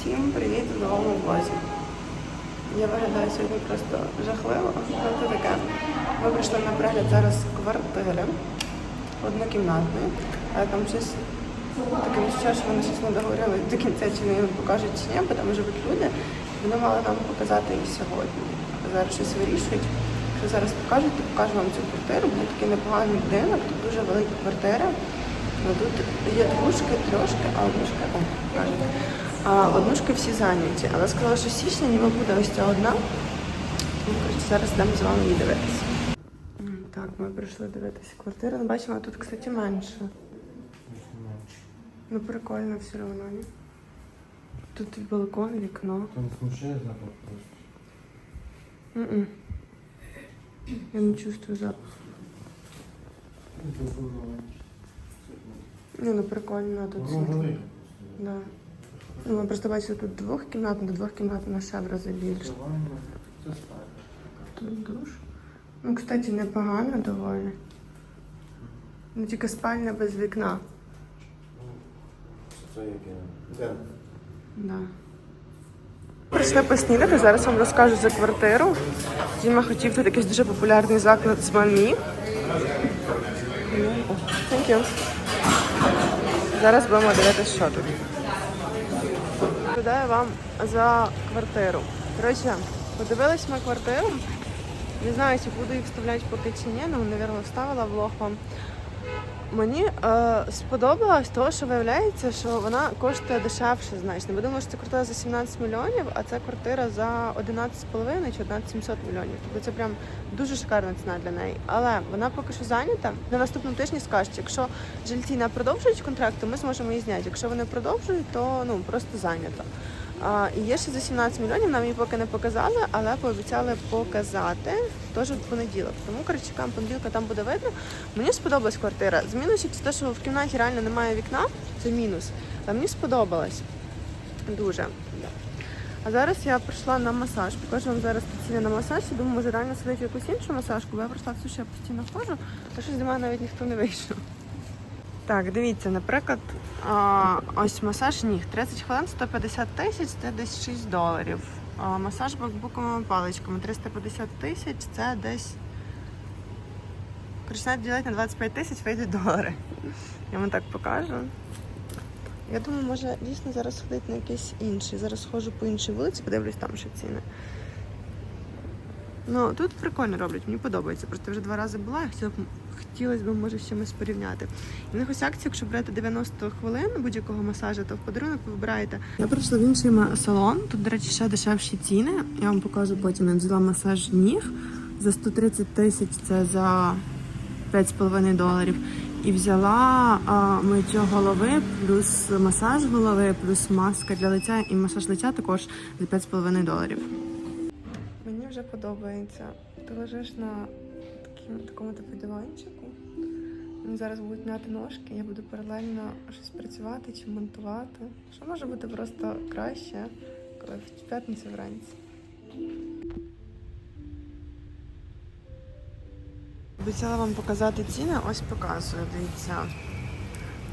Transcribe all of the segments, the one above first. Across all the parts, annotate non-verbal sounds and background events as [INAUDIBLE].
Всім привіт в новому влозі. Я виглядаю сьогодні просто жахливо. Правда таке. Ми прийшли на перегляд зараз квартири однокімнатної, але там щось таке відчуття, що вони щось не договорили до кінця, чи вони покажуть чи ні, бо там живуть люди. Вони мали нам показати і сьогодні. Зараз щось вирішують. Якщо зараз покажуть, то покажу вам цю квартиру. Буде такий непоганий будинок, тут дуже велика квартира. Тут є двушки, трьошки, а однушки, о, кажуть. А однушки всі зайняті. Але сказала, що січня ніби буде ось ця одна. Тому, коротше, зараз йдемо з вами її дивитися. Так, ми прийшли дивитися квартиру. Ну, Бачимо, тут, кстати, менше. Ну прикольно все одно, ні? Тут і балкон, вікно. Там смущает запах просто. М-м. Я не чувствую запах. Это. Ні, ну прикольно тут. Ну, Да. Ну, ми просто бачили тут двохкімнатна, до двохкімнатна ще в. Тут душ. Ну, кстати, непогано доволі. Ну, тільки спальня без вікна. Це яке? Да. Прийшли поснідати, зараз вам розкажу за квартиру. Діма хотів тут якийсь дуже популярний заклад з Мамі. Thank. Зараз будемо дивитися, що тут. Гадаю вам за квартиру. Коротше, подивились ми квартиру. Не знаю, чи буду їх вставляти поки чи ні, але, мабуть, вставила влог вам. Мені е, сподобалось того, що виявляється, що вона коштує дешевше значно. Ми думали, що це квартира за 17 мільйонів, а це квартира за 11,5 чи 11 700 мільйонів. Тобто це прям дуже шикарна ціна для неї. Але вона поки що зайнята. На наступному тижні скажуть, якщо жильці не продовжують контракт, то ми зможемо її зняти. Якщо вони продовжують, то ну просто зайнято. І є ще за 17 мільйонів, нам її поки не показали, але пообіцяли показати теж в понеділок. Тому коротше, понеділка, там буде видно. Мені сподобалась квартира. З мінусів це те, що в кімнаті реально немає вікна, це мінус. А мені сподобалось дуже. А зараз я прийшла на масаж. Покажу вам зараз ціни на масаж. Я думаю, може реально сходити в якусь іншу масажку, бо я прийшла в суші, я постійно ходжу, а що з мене навіть ніхто не вийшов. Так, дивіться, наприклад, ось масаж ніг 30 хвилин 150 тисяч, це десь 6 доларів. Масаж бакбуковими паличками 350 тисяч, це десь. Навіть ділити на 25 тисяч вийде долари. Я вам так покажу. Я думаю, може дійсно зараз ходити на якийсь інший. Зараз схожу по іншій вулиці, подивлюсь там ще ціни. Ну, тут прикольно роблять, мені подобається. Просто вже два рази була, я хотіла хотілося б може з чимось порівняти. І в них ось акція, якщо берете 90 хвилин будь-якого масажу, то в подарунок ви вибираєте. Я прийшла в інший салон. Тут, до речі, ще дешевші ціни. Я вам покажу потім. Я взяла масаж ніг за 130 тисяч, це за 5,5 доларів. І взяла а, миття голови, плюс масаж голови, плюс маска для лиця і масаж лиця також за 5,5 доларів. Мені вже подобається. Ти лежиш на таким, такому типу диванчику. Зараз будуть м'яти ножки, я буду паралельно щось працювати чи монтувати. Що може бути просто краще, коли в п'ятницю вранці. Обіцяла вам показати ціни, ось показую, дивіться.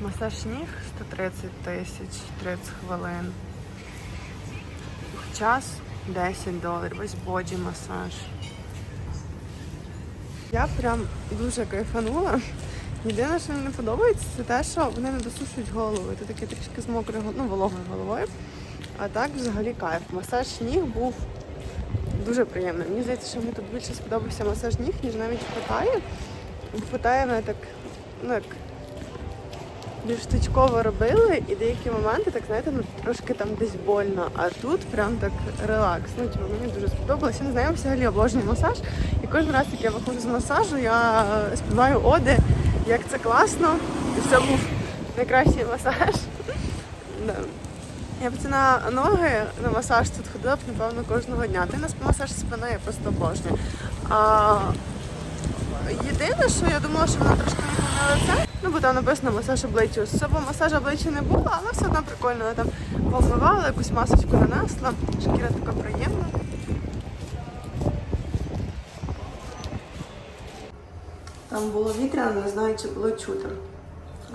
Масаж ніг 130 тисяч, 30 хвилин. Час 10 доларів, ось боді масаж. Я прям дуже кайфанула. Єдине, що мені не подобається, це те, що вони не досушують голову. Ти таке трішки з мокрою ну, вологою головою. А так взагалі кайф. Масаж ніг був дуже приємний. Мені здається, що мені тут більше сподобався масаж ніг, ніж навіть в Паттайі. В Паттайі мене так, ну як більш точково робили, і деякі моменти, так знаєте, ну трошки там десь больно. А тут прям так релакс. Ну, типу, мені дуже сподобалось. Я не знаю, взагалі обожнюю масаж. І кожен раз, як я виходжу з масажу, я співаю оди, як це класно. Це був найкращий масаж. Да. Я б це на ноги на масаж тут ходила б, напевно, кожного дня. Ти на масаж спини я просто обожнюю. А, єдине, що я думала, що вона трошки не це. Ну, бо там написано масаж обличчя. З собою масаж обличчя не було, але все одно прикольно. Там помивала, якусь масочку нанесла. Шкіра така приємна. Там було вітряно, не знаю, чи було чути.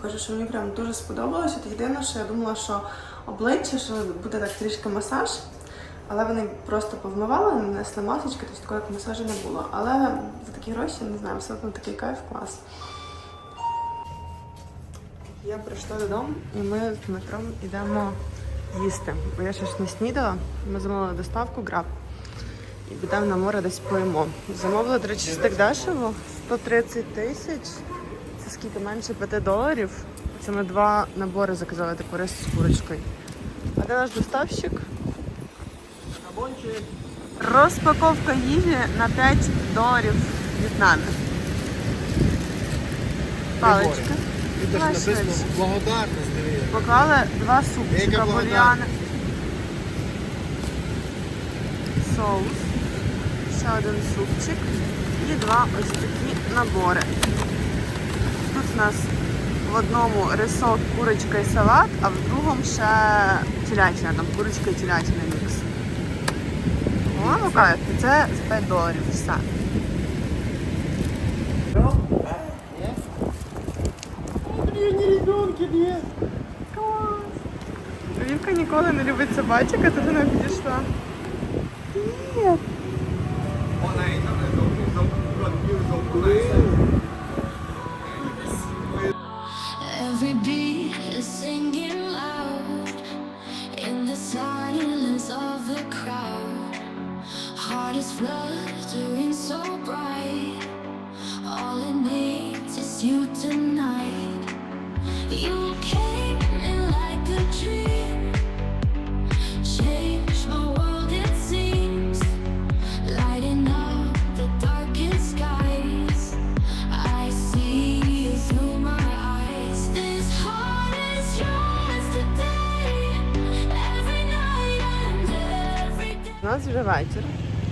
Кажу, що мені прям дуже сподобалося. Єдине, що я думала, що обличчя, що буде так трішки масаж. Але вони просто повмивали, нанесли масочки, тобто такого як масажу не було. Але за такі гроші, не знаю, все одно такий кайф клас. Я прийшла додому і ми з Дмитром йдемо їсти. Бо я ще ж не снідала. Ми замовили доставку граб. І підемо на море десь поїмо. Замовили, до речі, стик дешево 130 тисяч. Це скільки менше 5 доларів. Це ми два набори заказали таку рис з курочкою. А де наш доставщик? Розпаковка їжі на 5 доларів В'єтнамі. Паличка. Написано благодарність, дивіться. Поклали два супчика, Яка Соус. Ще один супчик. І два ось такі набори. Тут у нас в одному рисок, курочка і салат, а в другому ще телячина, там курочка і телячина мікс. О, ну кайф. Це за 5 доларів. Все. Вівка ніколи не любить собачок, а тут вона підійшла. Привіт. Every beat is singing loud in the silence of the crowd. Heart is fluttering so bright. All it needs is you tonight. You нас вже вечір.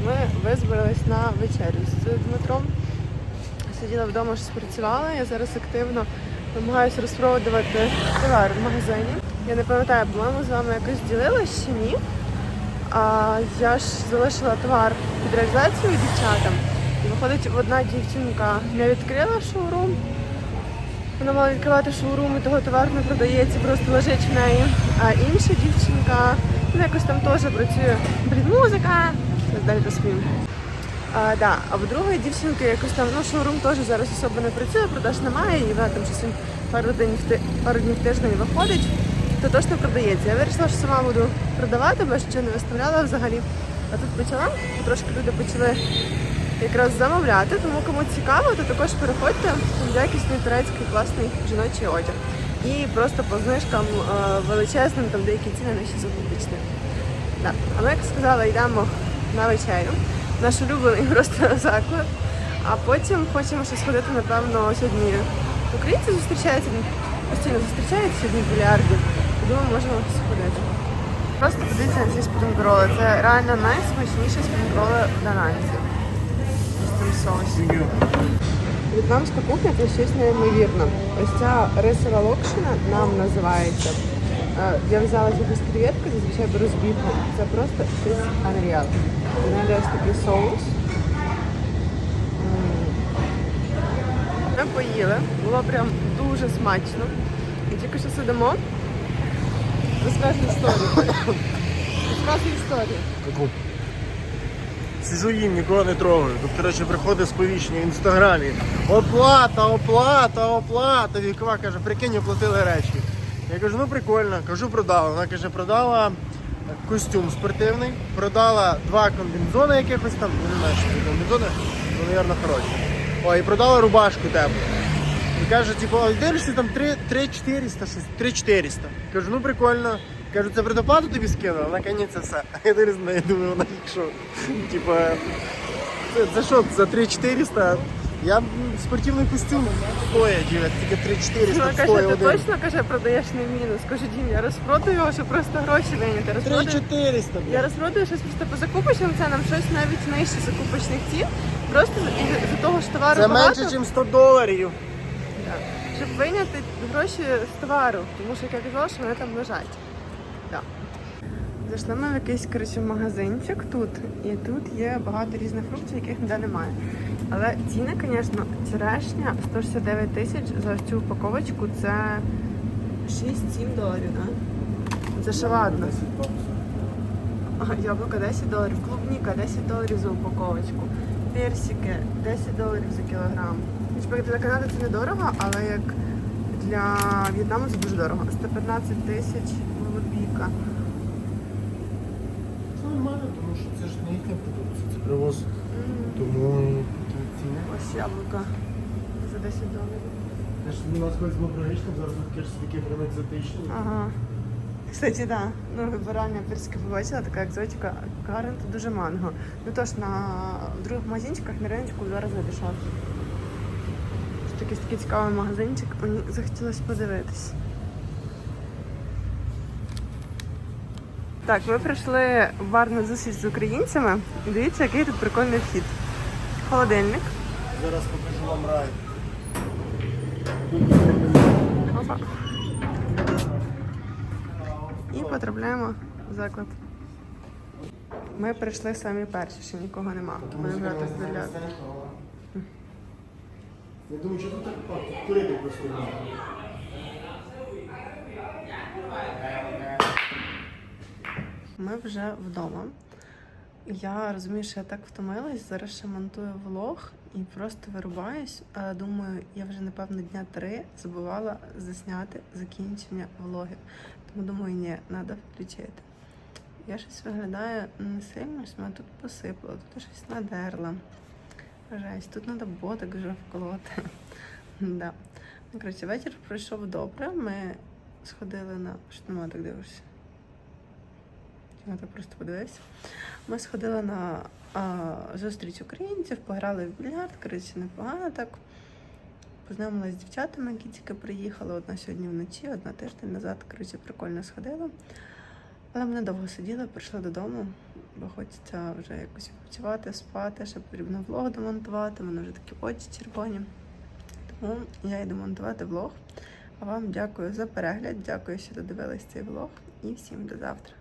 Ми визбирались на вечерю з Дмитром. Сиділа вдома, щось працювала. Я зараз активно намагаюся розпродувати товар в магазині. Я не пам'ятаю, по-моєму, з вами якось ділилась чи ні. А я ж залишила товар під реалізацію дівчатам. І виходить, одна дівчинка не відкрила шоурум. Вона мала відкривати шоурум і того товар не продається, просто лежить в неї. А інша дівчинка вона якось там теж працює. Блін, музика. Далі розповім. А, да. а в другої дівчинки якось там, ну, шоурум теж зараз особо не працює, продаж немає, і вона там щось пару днів, пару днів тиждень виходить, то точно продається. Я вирішила, що сама буду продавати, бо ще не виставляла взагалі. А тут почала, трошки люди почали якраз замовляти, тому кому цікаво, то також переходьте в якісний турецький класний жіночий одяг. І просто по знижкам е, величезним, там деякі ціни наші закупочні. Так. А ми, як сказала, йдемо на вечерю. Наш улюблений просто заклад. А потім хочемо ще сходити, напевно, сьогодні українці зустрічаються, постійно зустрічаються сьогодні в більярді. Думаю, можемо сходити. Просто подивіться на ці спрінгроли. Це реально найсмачніші спрінгроли в Дананці. З цим соусом. В'єтнамська кухня це щось неймовірне. Ось ця рисова локшина нам називається. Я взяла якісь креветки, зазвичай беру з бігом. Це просто щось. У неї ось такий соус. Ми поїли, було прям дуже смачно. І тільки що сидимо. Розкажу історію. Розказуй історію. Таку. Сижу їм, нікого не трогаю. Тут, коротше, приходить сповіщення в інстаграмі. Оплата, оплата, оплата. Вікова каже, прикинь, оплатили речі. Я кажу, ну прикольно, кажу, продала. Вона каже, продала костюм спортивний, продала два комбінзони якихось там, не знаю, що це комбінзони, ну, мабуть, хороші. О, і продала рубашку теплу. І каже, типу, дивишся там 3, 3 400, щось, 3 400. Кажу, ну прикольно. Кажу, це предоплату тобі скинула? Вона каже, це все. [LAUGHS] Я дивлюсь неї, думаю, вона що, типу, це, що, за 3 400? Я спортивний костюм стоїть, дівчат, тільки 3 400 Вона каже, стоїть ти один. точно каже, продаєш не в мінус. Кажу, Дім, я розпродаю його, щоб просто гроші вийняти. 3 Розпродаю. 400, Я розпродаю щось просто по закупочним ценам, щось навіть нижче закупочних цін. Просто з того ж товару Це багато, менше, ніж 100 доларів. Да. щоб вийняти гроші з товару, тому що як я казала, що вони там лежать. Да. Зайшли ми в якийсь коротше, магазинчик тут, і тут є багато різних фруктів, яких ніде немає. Але ціни, звісно, черешня 169 тисяч за ось цю упаковочку це 6-7 доларів, да? Це ще ладно. 10 баксів. Ага, Яблука 10 доларів, клубніка 10 доларів за упаковочку, персики 10 доларів за кілограм. Як для Канади це недорого, але як для В'єтнаму це дуже дорого. 115 тисяч голубіка. Це нормально, тому що це ж не їхня продукція, це привоз. Тому тут ціни. Ось яблука за 10 доларів. У нас колись було прилично, зараз таке ж таке прям екзотичне. Ага. Кстати, да. Ну, вибирання персики побачила, така екзотика. Гарен тут дуже манго. Ну тож на других магазинчиках на риночку в два рази. Тут якийсь такий цікавий магазинчик, мені захотілося подивитись. Так, ми прийшли в бар на зустріч з українцями. Дивіться, який тут прикольний вхід. Холодильник. Зараз покажу вам рай. Опа. І потрапляємо в заклад. Ми прийшли самі перші, ще нікого нема. Будемо в більярд. Я думаю, що тут так? Курити просто. Ми вже вдома. Я розумію, що я так втомилась, зараз ще монтую влог і просто вирубаюсь. Думаю, я вже напевно дня три забувала засняти закінчення влогів. Тому думаю, ні, треба включити. Я щось виглядаю не сильно, що мене тут посипало, тут щось надерла. Жесть, тут треба боток вже вколоти. [LAUGHS] да. Ну, коротше, вечір пройшов добре. Ми сходили на. Що дивишся? Я так просто подивився. Ми сходили на а, зустріч українців, пограли в більярд, коротше, непогано так. Познайомилися з дівчатами, які тільки приїхали. Одна сьогодні вночі, одна тиждень назад. Коротше, прикольно сходила. Але ми недовго сиділи, прийшли додому, бо хочеться вже якось відпочивати, спати, ще потрібно влог домонтувати, в мене вже такі очі червоні. Тому я йду монтувати влог. А вам дякую за перегляд, дякую, що додивились цей влог, і всім до завтра.